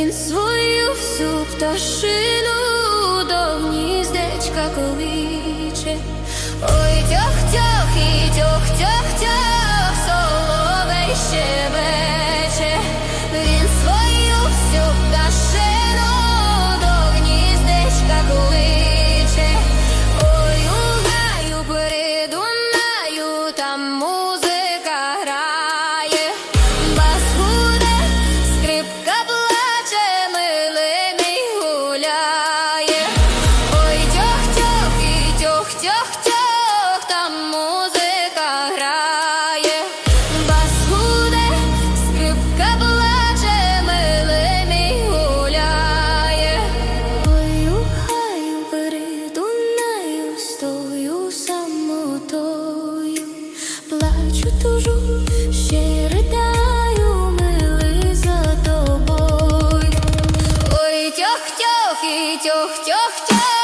він свою всю пташину до гніздечка кличе. Ой, тьох-тьох, простою самотою, плачу тужу, ще ридаю, мили за тобою. Ой, тьох-тьох і тьох-тьох-тьох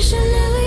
是流泪。